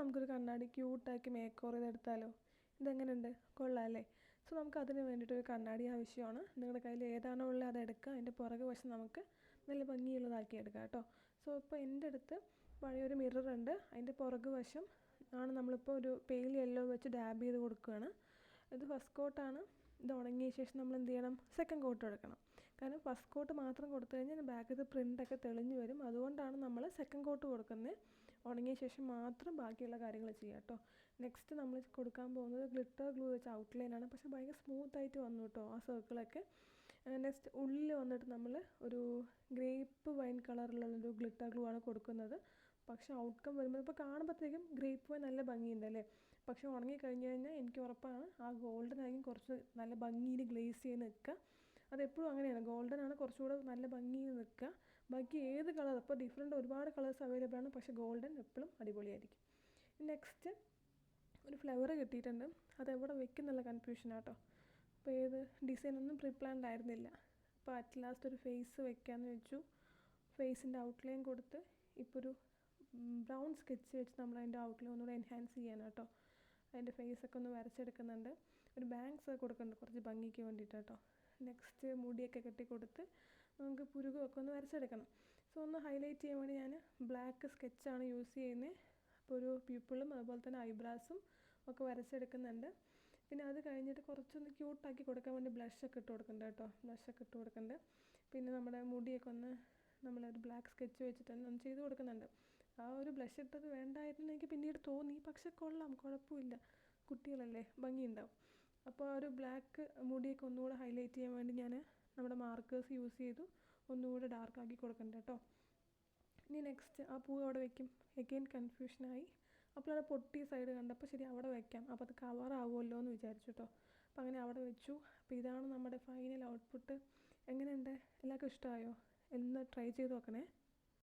നമുക്കൊരു കണ്ണാടി ക്യൂട്ടാക്കി മേക്ക് ഓവർ ചെയ്തെടുത്താലോ? ഇതെങ്ങനെയുണ്ട്? കൊള്ളാം അല്ലേ? സോ നമുക്ക് അതിന് വേണ്ടിയിട്ട് ഒരു കണ്ണാടി ആവശ്യമാണ്. നിങ്ങളുടെ കയ്യിൽ ഏതാണോ ഉള്ളത് അതെടുക്കുക അതിന്റെ പുറകു വശം നമുക്ക് നല്ല ഭംഗിയുള്ളതാക്കി എടുക്കാം കേട്ടോ. സോ ഇപ്പോൾ എന്റെ അടുത്ത് പഴയൊരു മിറർ ഉണ്ട്. അതിന്റെ പുറകു വശം ആണ് നമ്മളിപ്പോൾ ഒരു പെയിൽ യെല്ലോ വെച്ച് ഡാബ് ചെയ്ത് കൊടുക്കുകയാണ്. ഇത് ഫസ്റ്റ് കോട്ടാണ് ഇത് ഉണങ്ങിയ ശേഷം നമ്മൾ എന്ത് ചെയ്യണം? സെക്കൻഡ് കോട്ട് എടുക്കണം. കാരണം ഫസ്റ്റ് കോട്ട് മാത്രം കൊടുത്തു കഴിഞ്ഞാൽ ബാക്കിൽ പ്രിന്റൊക്കെ തെളിഞ്ഞു വരും. അതുകൊണ്ടാണ് നമ്മൾ സെക്കൻഡ് കോട്ട് കൊടുക്കുന്നത്. ഉണങ്ങിയ ശേഷം മാത്രം ബാക്കിയുള്ള കാര്യങ്ങൾ ചെയ്യുക കേട്ടോ. നെക്സ്റ്റ് നമ്മൾ കൊടുക്കാൻ പോകുന്നത് ഗ്ലിറ്റർ ഗ്ലൂ വെച്ച് ഔട്ട്ലൈനാണ് പക്ഷേ ഭയങ്കര സ്മൂത്ത് ആയിട്ട് വന്നു കേട്ടോ ആ സർക്കിളൊക്കെ നെക്സ്റ്റ് ഉള്ളിൽ വന്നിട്ട് നമ്മൾ ഒരു ഗ്രേപ്പ് വൈൻ കളറിലുള്ളൊരു ഗ്ലിറ്റർ ഗ്ലൂ ആണ് കൊടുക്കുന്നത്. പക്ഷേ ഔട്ട്കം വരുമ്പോൾ ഇപ്പോൾ കാണുമ്പോഴത്തേക്കും ഗ്രേപ്പ് വൈൻ നല്ല ഭംഗിയുണ്ട് അല്ലേ? പക്ഷേ ഉണങ്ങി കഴിഞ്ഞ് കഴിഞ്ഞാൽ എനിക്ക് ഉറപ്പാണ് ആ ഗോൾഡൻ ആയിരിക്കും കുറച്ച് നല്ല ഭംഗിയിൽ ഗ്ലേസ് ചെയ്ത് നിൽക്കുക. അതെപ്പോഴും അങ്ങനെയാണ്. ഗോൾഡൻ ആണ് കുറച്ചുകൂടെ നല്ല ഭംഗിയിൽ നിൽക്കുക. ബാക്കി ഏത് കളർ അപ്പോൾ ഡിഫറെന്റ് ഒരുപാട് കളേഴ്സ് അവൈലബിൾ ആണ് പക്ഷേ ഗോൾഡൻ എപ്പോഴും അടിപൊളിയായിരിക്കും. നെക്സ്റ്റ് ഒരു ഫ്ലവർ കിട്ടിയിട്ടുണ്ട്. അതെവിടെ വെക്കുന്നുള്ള കൺഫ്യൂഷനാട്ടോ അപ്പോൾ ഏത്? ഡിസൈൻ ഒന്നും പ്രീ പ്ലാൻഡ് ആയിരുന്നില്ല. അപ്പോൾ അറ്റ് ലാസ്റ്റ് ഒരു ഫേസ് വെക്കാമെന്ന് വെച്ചു. ഫേസിന്റെ ഔട്ട്ലൈൻ കൊടുത്ത് ഇപ്പോൾ ഒരു ബ്രൗൺ സ്കെച്ച് വെച്ച് നമ്മൾ അതിന്റെ ഔട്ട്ലൈൻ ഒന്നുകൂടെ എൻഹാൻസ് ചെയ്യാൻ കേട്ടോ. അതിന്റെ ഫേസൊക്കെ ഒന്ന് വരച്ചെടുക്കുന്നുണ്ട്. ഒരു ബാങ്ക്സ് കൊടുക്കുന്നുണ്ട് കുറച്ച് ഭംഗിക്ക് വേണ്ടിയിട്ട് കേട്ടോ. നെക്സ്റ്റ് മുടിയൊക്കെ കെട്ടി കൊടുത്ത് നമുക്ക് പുരുകമൊക്കെ ഒന്ന് വരച്ചെടുക്കണം. സോ ഒന്ന് ഹൈലൈറ്റ് ചെയ്യാൻ വേണ്ടി ഞാൻ ബ്ലാക്ക് സ്കെച്ചാണ് യൂസ് ചെയ്യുന്നത് അപ്പോൾ ഒരു പ്യൂപ്പിളും അതുപോലെ തന്നെ ഐബ്രാസും ഒക്കെ വരച്ചെടുക്കുന്നുണ്ട്. പിന്നെ അത് കഴിഞ്ഞിട്ട് കുറച്ചൊന്ന് ക്യൂട്ടാക്കി കൊടുക്കാൻ വേണ്ടി ബ്ലഷൊക്കെ ഇട്ട് കൊടുക്കുന്നുണ്ട് കേട്ടോ. ബ്ലഷൊക്കെ ഇട്ട് കൊടുക്കുന്നുണ്ട്. പിന്നെ നമ്മുടെ മുടിയൊക്കെ ഒന്ന് നമ്മളൊരു ബ്ലാക്ക് സ്കെച്ച് വെച്ചിട്ട് ഒന്ന് ചെയ്ത് കൊടുക്കുന്നുണ്ട്. ആ ഒരു ബ്ലഷ് ഇട്ടത് വേണ്ടായിരുന്നു എനിക്ക് പിന്നീട് തോന്നി. പക്ഷെ കൊള്ളാം കുഴപ്പമില്ല. കുട്ടികളല്ലേ ഭംഗിയുണ്ടാവും. അപ്പോൾ ആ ഒരു ബ്ലാക്ക് മുടിയൊക്കെ ഒന്നുകൂടെ ഹൈലൈറ്റ് ചെയ്യാൻ വേണ്ടി ഞാൻ നമ്മുടെ മാർക്കേഴ്സ് യൂസ് ചെയ്തു ഒന്നുകൂടെ ഡാർക്ക് ആക്കി കൊടുക്കുന്നുണ്ട് കേട്ടോ ഇനി നെക്സ്റ്റ് ആ പൂ അവിടെ വെക്കും. എഗെയിൻ കൺഫ്യൂഷനായി അപ്പോഴാണ് പൊട്ടിയ സൈഡ് കണ്ടപ്പോൾ ശരി അവിടെ വെക്കാം. അപ്പോൾ അത് കവർ ആവുമല്ലോ എന്ന് വിചാരിച്ചു കേട്ടോ അപ്പോൾ അങ്ങനെ അവിടെ വെച്ചു. അപ്പോൾ ഇതാണ് നമ്മുടെ ഫൈനൽ ഔട്ട്പുട്ട് എങ്ങനെയുണ്ട്? എല്ലാവർക്കും ഇഷ്ടമായോ? എന്ന് ട്രൈ ചെയ്ത് നോക്കണേ.